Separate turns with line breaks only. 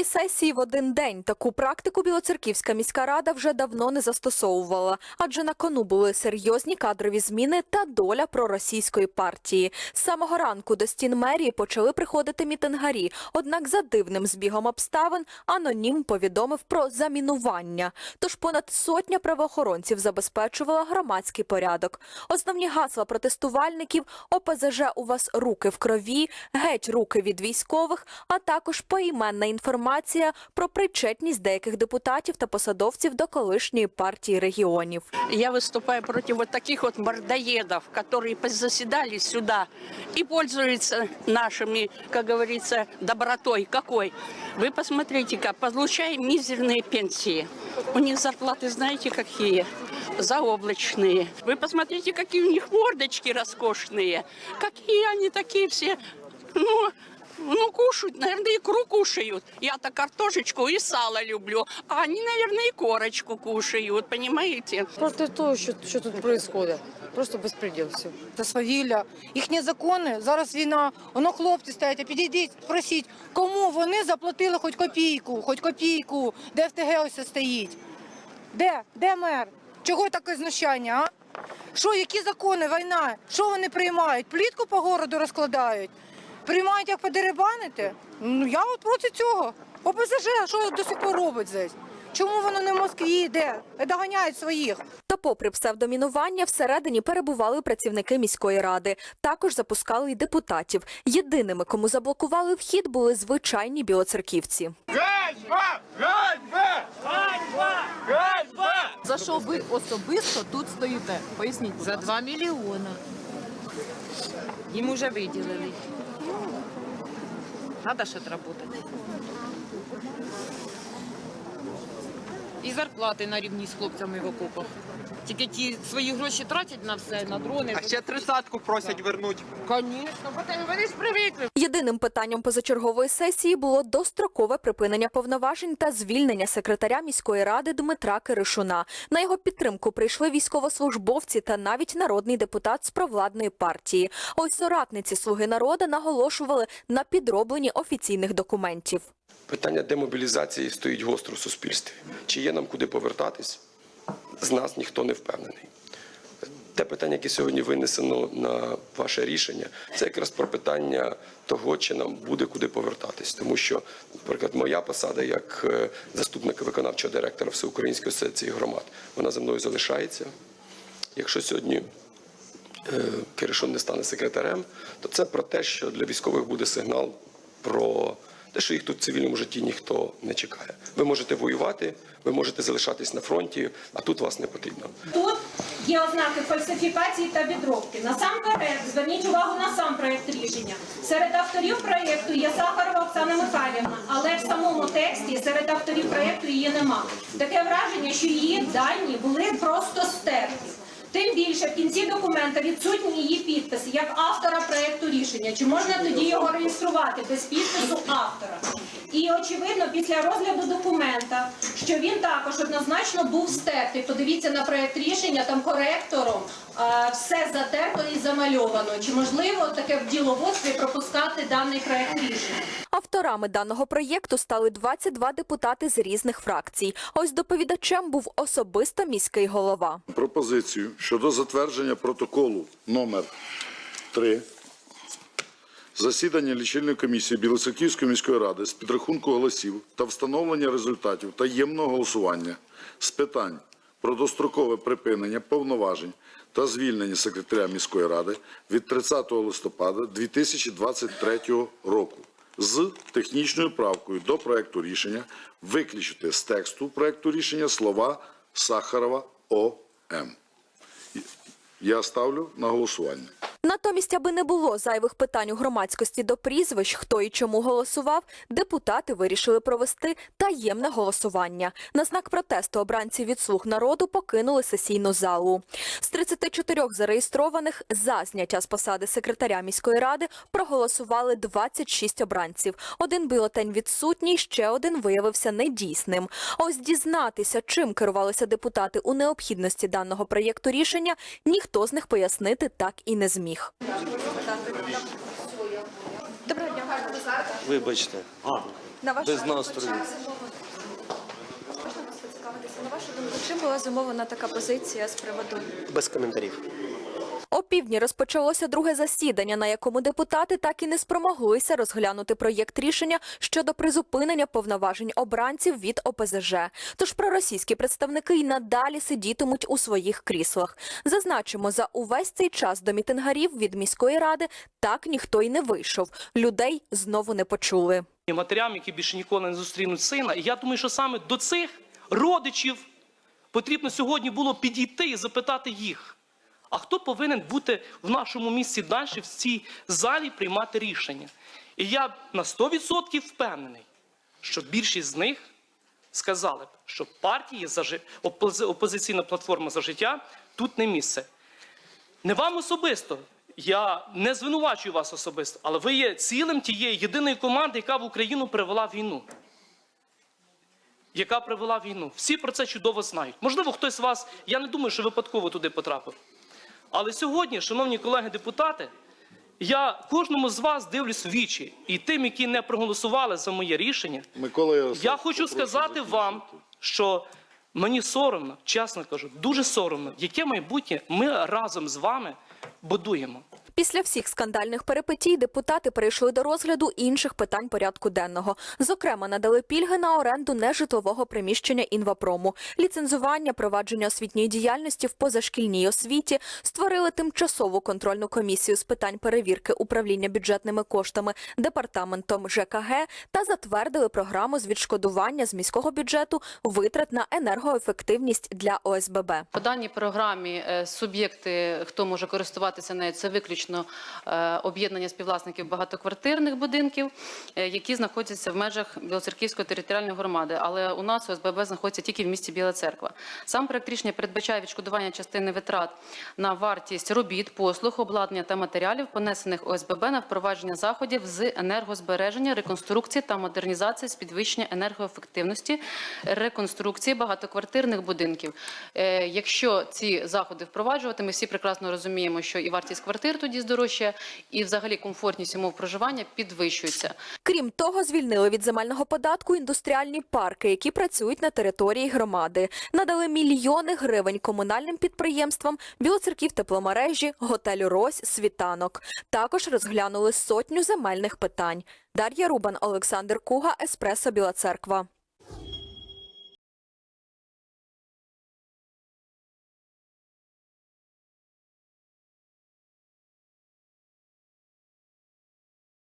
Дві сесії в один день. Таку практику Білоцерківська міська рада вже давно не застосовувала, адже на кону були серйозні кадрові зміни та доля проросійської партії. З самого ранку до стін мерії почали приходити мітингарі. Однак за дивним збігом обставин анонім повідомив про замінування. Тож понад сотня правоохоронців забезпечувала громадський порядок. Основні гасла протестувальників ОПЗЖ у вас руки в крові, геть руки від військових, а також поіменна інформація про причетність деяких депутатів та посадовців до колишньої партії регіонів.
Я выступаю против вот таких вот мордоедов, которые заседали сюда и пользуются нашими, как говорится, добротой. Какой? Вы посмотрите-ка, получаем мизерные пенсии. У них зарплаты, знаете, какие? Заоблачные. Вы посмотрите, какие у них мордочки роскошные. Какие они такие все, ну, ну, кушают, наверное, икру кушают. Я-то картошечку и сало люблю, а они, наверное, и корочку кушают, понимаете?
Проти того, що, що тут відбувається. Просто безпреділ все.
Це свавілля. Їхні закони, зараз війна, воно хлопці стоять, а підійдіть, спросіть, кому вони заплатили хоч копійку, хоч копійку, де ФТГ ось стоїть? Де? Де мер? Чого таке знущання, а? Що, які закони, війна? Що вони приймають? Плітку по городу розкладають? Приймають як подеребанити? Ну я от проти цього. ОПЗЖ, що до сих пор робить здесь? Чому воно не в Москві? Де? Доганяють своїх.
Та попри псевдомінування, всередині перебували працівники міської ради. Також запускали й депутатів. Єдиними, кому заблокували вхід, були звичайні білоцерківці.
Ганьба! Ганьба! Ганьба!
За що ви особисто тут стоїте? Поясніть.
За. 2 мільйони. Їм уже виділили. Надо ж отработать. І зарплати на рівні з хлопцями в окопах. Тільки ті свої гроші тратять на все, на дрони.
А ще тридцятку просять вернуть.
Звісно, бо ти вони ж привикли.
Єдиним питанням позачергової сесії було дострокове припинення повноважень та звільнення секретаря міської ради Дмитра Киришуна. На його підтримку прийшли військовослужбовці та навіть народний депутат з провладної партії. Ось соратниці слуги народу наголошували на підробленні офіційних документів.
Питання демобілізації стоїть гостро в суспільстві. Чи є нам куди повертатись? З нас ніхто не впевнений. Те питання, яке сьогодні винесено на ваше рішення, це якраз про питання того, чи нам буде куди повертатись. Тому що, наприклад, моя посада як е, заступника виконавчого директора Всеукраїнської асоціації громад, вона за мною залишається. Якщо сьогодні е, Киришон не стане секретарем, то це про те, що для військових буде сигнал про те, що їх тут в цивільному житті ніхто не чекає. Ви можете воювати, ви можете залишатись на фронті, а тут вас не потрібно.
Тут є ознаки фальсифікації та підробки. Насамперед, зверніть увагу на сам проєкт рішення. Серед авторів проєкту є Сахарова Оксана Михайлівна, але в самому тексті серед авторів проєкту її нема. Таке враження, що її дані були просто стерті. Тим більше в кінці документа відсутні її підписи як автора проєкту рішення. Чи можна тоді його реєструвати без підпису автора? І очевидно, після розгляду документа, що він також однозначно був стертий. Подивіться на проєкт рішення, там коректором е, все затерто і замальовано. Чи можливо таке в діловодстві пропускати даний проєкт рішення?
Авторами даного проєкту стали 22 депутати з різних фракцій. Ось доповідачем був особисто міський голова.
пропозицію щодо затвердження протоколу номер 3 засідання лічильної комісії Білоцерківської міської ради з підрахунку голосів та встановлення результатів таємного голосування з питань про дострокове припинення повноважень та звільнення секретаря міської ради від 30 листопада 2023 року з технічною правкою до проекту рішення виключити з тексту проекту рішення слова Сахарова О.М. Я ставлю на голосування.
Натомість, аби не було зайвих питань у громадськості до прізвищ, хто і чому голосував, депутати вирішили провести таємне голосування. На знак протесту обранці від слуг народу покинули сесійну залу. З 34 зареєстрованих за зняття з посади секретаря міської ради проголосували 26 обранців. Один бюлетень відсутній, ще один виявився недійсним. Ось дізнатися, чим керувалися депутати у необхідності даного проєкту рішення, ніхто з них пояснити так і не зміг.
Вибачте. А,
На ваш
без настрою.
Можна вас поцікавитися? На вашу думку, чим була зумовлена така позиція з приводу
Без коментарів.
О півдні розпочалося друге засідання, на якому депутати так і не спромоглися розглянути проєкт рішення щодо призупинення повноважень обранців від ОПЗЖ. Тож проросійські представники й надалі сидітимуть у своїх кріслах. Зазначимо, за увесь цей час до мітингарів від міської ради так ніхто й не вийшов. Людей знову не почули.
матерям, які більше ніколи не зустрінуть сина. Я думаю, що саме до цих родичів потрібно сьогодні було підійти і запитати їх. А хто повинен бути в нашому місці далі в цій залі приймати рішення? І я на 100% впевнений, що більшість з них сказали б, що партії опозиційна платформа за життя тут не місце. Не вам особисто. Я не звинувачую вас особисто, але ви є цілим тієї єдиної команди, яка в Україну привела війну. Яка привела війну. Всі про це чудово знають. Можливо, хтось з вас, я не думаю, що випадково туди потрапив. Але сьогодні, шановні колеги-депутати, я кожному з вас дивлюсь в вічі. І тим, які не проголосували за моє рішення,
Микола я,
я хочу сказати
закінчити.
вам, що мені соромно, чесно кажу, дуже соромно, яке майбутнє ми разом з вами будуємо.
Після всіх скандальних перипетій депутати перейшли до розгляду інших питань порядку денного. Зокрема, надали пільги на оренду нежитлового приміщення інвапрому, ліцензування, провадження освітньої діяльності в позашкільній освіті, створили тимчасову контрольну комісію з питань перевірки управління бюджетними коштами департаментом ЖКГ та затвердили програму з відшкодування з міського бюджету витрат на енергоефективність для ОСББ.
По даній програмі е, суб'єкти, хто може користуватися нею, це виключно е, об'єднання співвласників багатоквартирних будинків, е, які знаходяться в межах Білоцерківської територіальної громади. Але у нас ОСББ знаходиться тільки в місті Біла Церква. Сам проект рішення передбачає відшкодування частини витрат на вартість робіт, послуг, обладнання та матеріалів, понесених ОСББ на впровадження заходів з енергозбереження, реконструкції та модернізації з підвищення енергоефективності, реконструкції багатоквартирних будинків. Е, Якщо ці заходи впроваджувати, ми всі прекрасно розуміємо, що і вартість квартир тоді здорожчає, і взагалі комфортність умов проживання підвищується.
Крім того, звільнили від земельного податку індустріальні парки, які працюють на території громади. Надали мільйони гривень комунальним підприємствам Білоцерків тепломережі, готелю Рось, світанок. Також розглянули сотню земельних питань. Дар'я Рубан, Олександр Куга, Еспресо Біла Церква.